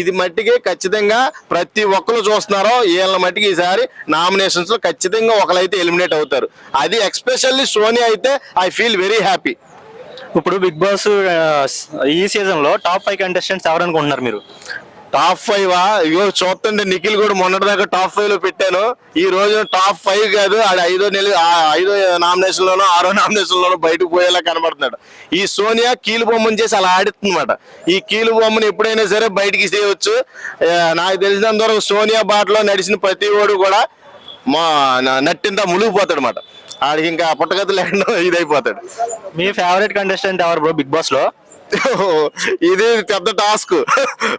ఇది మట్టికి ఖచ్చితంగా ప్రతి ఒక్కరు చూస్తున్నారో వీళ్ళ మట్టికి ఈసారి నామినేషన్స్లో ఖచ్చితంగా ఒకరైతే ఎలిమినేట్ అవుతారు. అది ఎక్స్పెషల్లీ సోనియా అయితే ఐ ఫీల్ వెరీ హ్యాపీ ఇప్పుడు బిగ్ బాస్ ఈ సీజన్లో టాప్ ఫైవ్ కంటెస్టెంట్స్ ఎవరనుకుంటున్నారు మీరు? టాప్ ఫైవ్ ఇగో చూస్తుంటే నిఖిల్ కూడా మొన్నటిదాకా టాప్ ఫైవ్లో పెట్టాను. ఈ రోజు టాప్ ఫైవ్ కాదు ఆడ ఐదో నెల ఐదో నామినేషన్ లోనో ఆరో నామినేషన్ లోనో బయటకు పోయేలా కనబడుతున్నాడు. ఈ సోనియా కీలు బొమ్మను చేసి అలా ఆడుతుందన్నమాట ఈ కీలు బొమ్మను ఎప్పుడైనా సరే బయటికి చేయవచ్చు నాకు తెలిసినంత వరకు సోనియా బాటలో నడిచిన ప్రతి ఓడు కూడా మా నట్టింత మునిగిపోతాడు అనమాట ఆడికి ఇంకా పుట్టగతి లేకుండా ఇదైపోతాడు. మీ ఫేవరెట్ కంటెస్టెంట్ ఎవరు బ్రో బిగ్ బాస్లో? ఇది పెద్ద టాస్క్.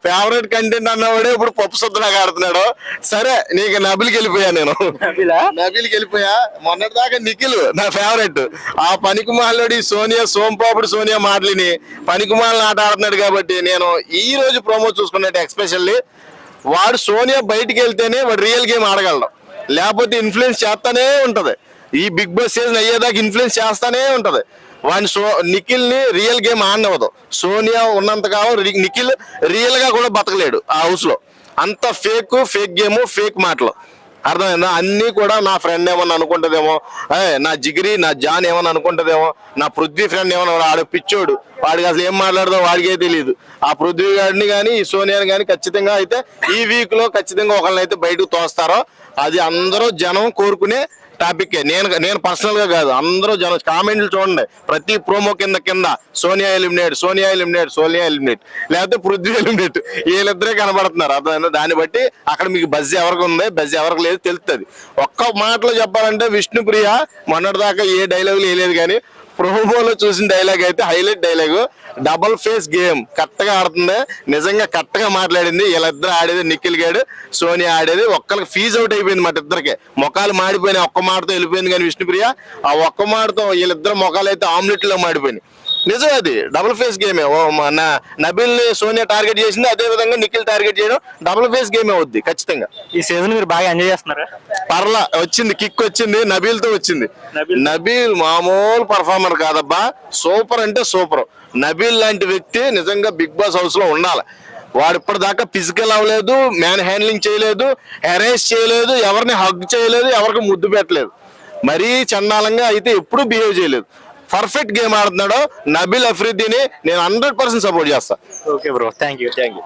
ఫేవరెట్ కంటెంట్ అన్నవాడే ఇప్పుడు పప్పు శుద్ధలాగా ఆడుతున్నాడు. సరే నీకు నబిల్కి వెళ్ళిపోయా నేను. నబిల్కి వెళ్ళిపోయా? మొన్నటి దాకా నిఖిల్ నా ఫేవరెట్ ఆ పనికుమాలోడి సోనియా సోంపాపుడు సోనియా మాటలిని పనికుమాలని ఆట ఆడుతున్నాడు కాబట్టి నేను ఈ రోజు ప్రోమో చూసుకున్నట్టు ఎక్స్పెషల్లీ వాడు సోనియా బయటికి వెళ్తేనే వాడు రియల్ గేమ్ ఆడగలడు. లేకపోతే ఇన్ఫ్లుయెన్స్ చేస్తానే ఉంటది. ఈ బిగ్ బాస్ సీజన్ అయ్యేదాకా ఇన్ఫ్లుయెన్స్ చేస్తానే ఉంటది. వాడిని సో నిఖిల్ని రియల్ గేమ్ ఆడనివ్వదు. సోనియా ఉన్నంత కాలం నిఖిల్ రియల్గా కూడా బతకలేడు ఆ హౌస్లో. అంత ఫేక్ ఫేక్ గేమ్ ఫేక్ మాటలు. అర్థమైందా? అన్ని కూడా నా ఫ్రెండ్ ఏమన్నా అనుకుంటదేమో? నా జిగిరి నా జాన్ ఏమన్నా అనుకుంటదేమో? నా పృథ్వీ ఫ్రెండ్ ఏమన్నా వాడు పిచ్చోడు. వాడికి అసలు ఏం మాట్లాడదో వాడికే తెలియదు ఆ పృథ్వీ గారిని కానీ ఈ సోనియాని కానీ ఖచ్చితంగా అయితే ఈ వీక్లో ఖచ్చితంగా ఒకళ్ళని అయితే బయటకు తోస్తారో అది అందరూ జనం కోరుకునే టాపిక్ నేను నేను పర్సనల్గా కాదు. అందరూ జనం కామెంట్లు చూడండి. ప్రతి ప్రోమో కింద కింద Sonia eliminate Sonia eliminate Sonia eliminate లేకపోతే పృథ్వీ ఎలిమినేట్ వీళ్ళిద్దరే కనబడుతున్నారు. అర్థమైంది? దాన్ని బట్టి అక్కడ మీకు బజ్ ఎవరికి ఉంది బజ్ ఎవరికి లేదు తెలుస్తుంది ఒక్క మాటలో చెప్పాలంటే విష్ణుప్రియ మొన్నటిదాకా ఏ డైలాగులు వేయలేదు కానీ ప్రోమోలో చూసిన డైలాగ్ అయితే highlight dialogue double face game కరెక్ట్గా ఆడుతుంది? నిజంగా కరెక్ట్గా మాట్లాడింది. వీళ్ళిద్దరు ఆడేది నిఖిల్ గాడు సోనియా ఆడేది. ఒక్కరికి ఫీజ్ అవుట్ అయిపోయింది మాట ఇద్దరికి. మొఖాలు మాడిపోయినాయి. ఒక్క మాటతో వెళ్ళిపోయింది కానీ విష్ణుప్రియ. ఆ ఒక్క మాటతో వీళ్ళిద్దరు మొఖాలు అయితే ఆమ్లెట్లో మాడిపోయినాయి. నిజం అది. డబుల్ ఫేస్ గేమే ఓ మన నబిల్ని సోనియా టార్గెట్ చేసింది అదే విధంగా నిఖిల్ టార్గెట్ చేయడం డబుల్ ఫేస్ గేమే అవుద్ది ఖచ్చితంగా. ఈ సీజన్ మీరు బాగా ఎంజాయ్ చేస్తున్నారా? పర్లా వచ్చింది కిక్ వచ్చింది నబీల్తో వచ్చింది. నబీల్. నబీల్ మామూలు పర్ఫార్మర్ కాదబ్బా. సూపర్ అంటే సూపర్ నబీల్ లాంటి వ్యక్తి నిజంగా బిగ్ బాస్ హౌస్లో ఉండాలి. వాడు ఇప్పటిదాకా ఫిజికల్ అవ్వలేదు మ్యాన్ హ్యాండ్లింగ్ చేయలేదు హెరేస్ చేయలేదు ఎవరిని హగ్ చేయలేదు ఎవరికి ముద్దు పెట్టలేదు. మరీ చండాలంగా అయితే ఎప్పుడూ బిహేవ్ చేయలేదు. పర్ఫెక్ట్ గేమ్ ఆడుతున్నాడు నబీల్ అఫ్రీదీని నేను హండ్రెడ్ పర్సెంట్ సపోర్ట్ చేస్తా. Okay bro thank you thank you